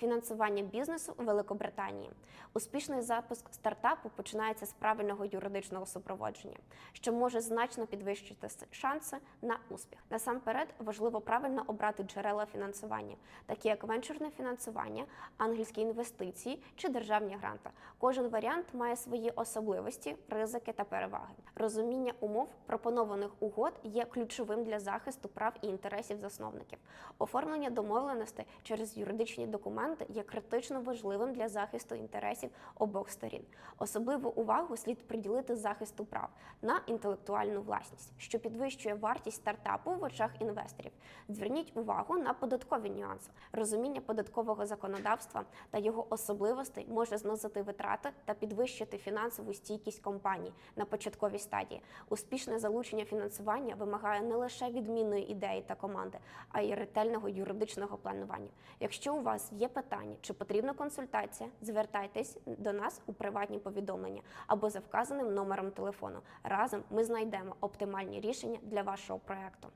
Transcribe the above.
Фінансування бізнесу у Великобританії. Успішний запуск стартапу починається з правильного юридичного супроводження, що може значно підвищити шанси на успіх. Насамперед важливо правильно обрати джерела фінансування, такі як венчурне фінансування, ангельські інвестиції чи державні гранти. Кожен варіант має свої особливості, ризики та переваги. Розуміння умов пропонованих угод є ключовим для захисту прав і інтересів засновників. Оформлення домовленостей через юридичні документи є критично важливим для захисту інтересів обох сторін. Особливу увагу слід приділити захисту прав на інтелектуальну власність, що підвищує вартість стартапу в очах інвесторів. Зверніть увагу на податкові нюанси. Розуміння податкового законодавства та його особливостей може знизити витрати та підвищити фінансову стійкість компаній на початковій стадії. Успішне залучення фінансування вимагає не лише відмінної ідеї та команди, а й ретельного юридичного планування. Якщо у вас є питання чи потрібна консультація, звертайтесь до нас у приватні повідомлення або за вказаним номером телефону. Разом ми знайдемо оптимальні рішення для вашого проекту.